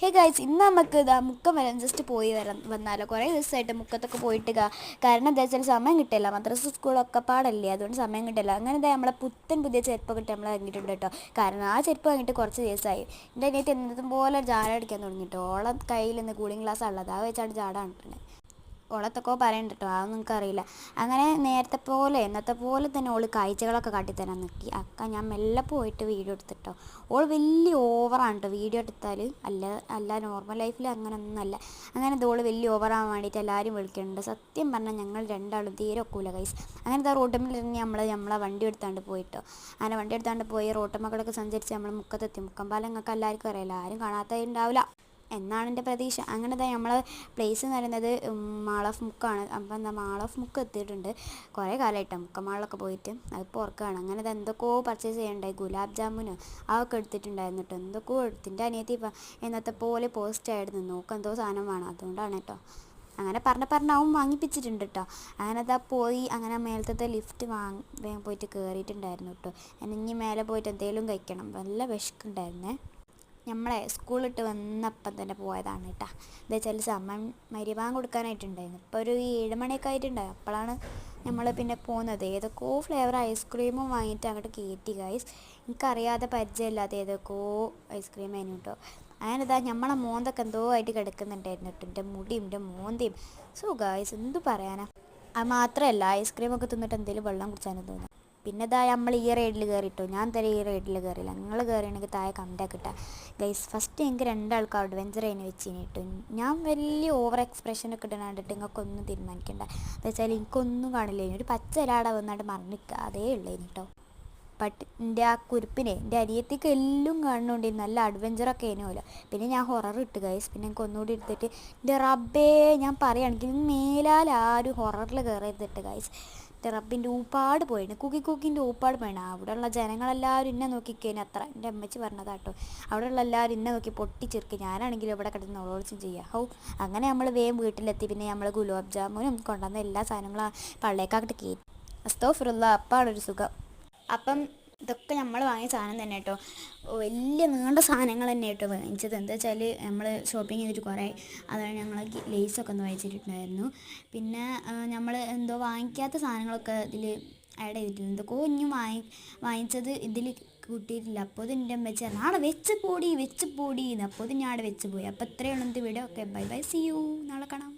Hey guys ഇന്ന് നമുക്ക് ഇതാ മുക്കം വരെ ജസ്റ്റ് പോയി വരാൻ വന്നാലോ. കുറേ ദിവസമായിട്ട് മുക്കത്തൊക്കെ പോയിട്ട് കാരണം എന്താ വെച്ചാൽ സമയം കിട്ടില്ല മദ്രസ സ്കൂളൊക്കെ പാടല്ലേ അതുകൊണ്ട് സമയം കിട്ടില്ല അങ്ങനെ എന്താ നമ്മളെ പുത്തൻ പുതിയ ചെരുപ്പൊക്കെ കിട്ടി നമ്മൾ ഇറങ്ങിയിട്ടുണ്ട് കേട്ടോ. കാരണം ആ ചെരുപ്പ് വാങ്ങിയിട്ട് കുറച്ച് ദിവസമായി. എന്റെ അനിയത്തി എന്നതും പോലെ ജാട അടിക്കാൻ തുടങ്ങിയിട്ടോ. ഓളെ കയ്യിൽ നിന്ന് കൂളിംഗ് ഗ്ലാസ് ഉള്ളത്. ആ വെച്ചാണ് ജാട ഓളത്തൊക്കെ പറയണ്ട കേട്ടോ അതൊന്നും എനിക്കറിയില്ല അങ്ങനെ നേരത്തെ പോലെ ഇന്നത്തെ പോലെ തന്നെ ഓൾ കാഴ്ചകളൊക്കെ കാട്ടിത്തരാൻ നിൽക്കി അക്ക ഞാൻ മെല്ലെ പോയിട്ട് വീഡിയോ എടുത്തിട്ടോ. ഓൾ വലിയ ഓവറാണ് കേട്ടോ വീഡിയോ എടുത്താൽ അല്ല അല്ല നോർമൽ ലൈഫിൽ അങ്ങനെ ഒന്നല്ല അങ്ങനെ ഇതോൾ വലിയ ഓവറാകാൻ വേണ്ടിയിട്ട് എല്ലാവരും വിളിക്കുന്നുണ്ട് സത്യം പറഞ്ഞാൽ ഞങ്ങൾ രണ്ടാളും തീരെ ഒക്കൂല കൈസ് അങ്ങനെ ഇതാ റോട്ടുമ്മിൽ ഇറങ്ങി നമ്മൾ നമ്മളെ വണ്ടി എടുത്താണ്ട് പോയിട്ടോ. അങ്ങനെ വണ്ടി എടുത്താണ്ട് പോയി റോട്ടമ്മകളൊക്കെ സഞ്ചരിച്ച് നമ്മൾ മുക്കത്തെത്തി. മുക്കമ്പാലം നിങ്ങൾക്ക് എല്ലാവർക്കും അറിയില്ല ആരും കാണാത്തതുണ്ടാവില്ല എന്നാണ് എന്റെ പ്രതീക്ഷ. അങ്ങനെ തന്നെ നമ്മൾ പ്ലേസ് എന്ന് പറയുന്നത് മാൾ ഓഫ് മുക്കാണ് അപ്പം എന്താ മാൾ ഓഫ് മുക്ക് എത്തിയിട്ടുണ്ട്. കുറേ കാലമായിട്ട് മുക്കമാളിലൊക്കെ പോയിട്ട്. അതിപ്പോൾ ഓർക്കുകയാണ് അങ്ങനെ അത് എന്തൊക്കെയോ പർച്ചേസ് ചെയ്യണ്ടായി ഗുലാബ് ജാമുന് അതൊക്കെ എടുത്തിട്ടുണ്ടായിരുന്നു കേട്ടോ. എന്തൊക്കെയോ എടുത്തിന്റെ അനിയത്തി ഇപ്പം എന്നത്തെ പോലെ പോസ്റ്റ് ആയിരുന്നു. നോക്ക് എന്തോ സാധനം വേണം. അതുകൊണ്ടാണ് കേട്ടോ. അങ്ങനെ പറഞ്ഞ പറഞ്ഞ അവൻ വാങ്ങിപ്പിച്ചിട്ടുണ്ട് കേട്ടോ. അങ്ങനെ അതാ പോയി. അങ്ങനെ മേലത്തെ ലിഫ്റ്റ് വാങ്ങി പോയിട്ട് കയറിയിട്ടുണ്ടായിരുന്നു കേട്ടോ. ഇനി മേലെ പോയിട്ട് എന്തെങ്കിലും കഴിക്കണം. നല്ല വിശക്കുണ്ടായിരുന്നേ. നമ്മളെ സ്കൂളിട്ട് വന്നപ്പം തന്നെ പോയതാണ് കേട്ടോ എന്താ വെച്ചാൽ സമയം മരിഭാഗം കൊടുക്കാനായിട്ടുണ്ടായിരുന്നു. ഇപ്പോൾ ഒരു ഏഴ് മണിയൊക്കെ ആയിട്ടുണ്ടായി. അപ്പോഴാണ് നമ്മൾ പിന്നെ പോകുന്നത് ഏതൊക്കെയോ ഫ്ലേവർ ഐസ്ക്രീമും വാങ്ങിയിട്ട് അങ്ങോട്ട് കയറ്റി ഗൈസ് എനിക്കറിയാതെ പരിചയമില്ലാത്ത ഏതൊക്കെയോ ഐസ്ക്രീം ആയിരുന്നു കേട്ടോ അങ്ങനെ ഇതാ നമ്മളെ മോന്തൊക്കെ എന്തോ ആയിട്ട് കിടക്കുന്നുണ്ടായിരുന്നു കേട്ടോ എന്റെ മുടിയും എന്റെ മോന്തയും. സോ ഗൈസ് എന്തു പറയാനാ? അത് മാത്രമല്ല ഐസ്ക്രീമൊക്കെ തിന്നിട്ട് എന്തെങ്കിലും വെള്ളം കുടിച്ചാലും തോന്നും. പിന്നെ ഇതാ നമ്മൾ ഈ റൈഡിൽ കയറിയിട്ടോ ഞാൻ തരെ ഈ റൈഡിൽ കയറിയില്ല നിങ്ങൾ കയറിയാണെങ്കിൽ താഴെ കമന്റാ കിട്ടുക ഗൈസ് ഫസ്റ്റ് എനിക്ക് രണ്ടാൾക്ക് അഡ്വഞ്ചർ അതിന് വെച്ചിന് കഴിഞ്ഞിട്ടു ഞാൻ വലിയ ഓവർ എക്സ്പ്രഷൻ എക്സ്പ്രഷനൊക്കെ ഇടാൻ കണ്ടിട്ട് നിങ്ങൾക്കൊന്നും തീരുമാനിക്കണ്ട. എന്താ വെച്ചാൽ എനിക്കൊന്നും കാണില്ല. ഒരു പച്ച ഒരാടെ വന്നിട്ട് മറന്നിക്കുക അതേ ഉള്ളൂ കേട്ടോ. ബട്ട് എന്റെ ആ കുരുപ്പിനെ എന്റെ അരിയത്തേക്ക് എല്ലാം കാണുന്നുണ്ട് നല്ല അഡ്വഞ്ചറൊക്കെ ആയിരുന്നല്ലോ പിന്നെ ഞാൻ ഹൊറർ ഇട്ട് ഗൈസ് പിന്നെ എനിക്ക് ഒന്നുകൂടി എടുത്തിട്ട് എന്റെ റബ്ബേ ഞാൻ പറയുകയാണെങ്കിൽ മേലാൽ ആരും ഹൊററിൽ കയറിയെടുത്തിട്ട് ഗൈസ് എന്റെ റബ്ബിന്റെ ഊപ്പാട് പോയിന്. കുക്കി കുക്കിന്റെ ഊപ്പാട് പോയിന്. അവിടെയുള്ള ജനങ്ങളെല്ലാവരും എന്നെ നോക്കിക്കേന് അത്ര എന്റെ അമ്മച്ചി പറഞ്ഞതാ കേട്ടോ അവിടെയുള്ള എല്ലാവരും എന്നെ നോക്കി പൊട്ടിച്ചിരിക്കും. ഞാനാണെങ്കിലും ഇവിടെ കിടന്ന് ഓളോളിച്ചും ചെയ്യുക ഹൗ. അങ്ങനെ നമ്മൾ വേഗം വീട്ടിലെത്തി. പിന്നെ നമ്മൾ ഗുലാബ് ജാമുനും കൊണ്ടുവന്ന എല്ലാ സാധനങ്ങളും പള്ളേക്കാക്കിട്ട് കയറ്റി അസ്തോഫിറുള്ള ഒരു സുഖം. അപ്പം ഇതൊക്കെ നമ്മൾ വാങ്ങിയ സാധനം തന്നെ കേട്ടോ. വലിയ നീണ്ട സാധനങ്ങൾ തന്നെ കേട്ടോ വാങ്ങിച്ചത്. എന്താ വെച്ചാൽ നമ്മൾ ഷോപ്പിംഗ് ചെയ്തിട്ട് കുറേ അതാണ് ഞങ്ങൾ ലേസൊക്കെ ഒന്ന് വാങ്ങിച്ചിട്ടുണ്ടായിരുന്നു. പിന്നെ നമ്മൾ എന്തോ വാങ്ങിക്കാത്ത സാധനങ്ങളൊക്കെ ഇതിൽ ആഡ് ചെയ്തിട്ടുണ്ട്. എന്തൊക്കെ ഇനിയും വാങ്ങി വാങ്ങിച്ചത് ഇതിൽ കൂട്ടിയിട്ടില്ല. അപ്പോൾ ഇതിന്റെ എന്റെ നാളെ വെച്ച് പോടി വെച്ച് പോടി അപ്പോൾ ഞാൻ അവിടെ വെച്ച് പോയി. അപ്പോൾ ഇത്രയുള്ള video okay bye bye see you നാളെ കാണാം.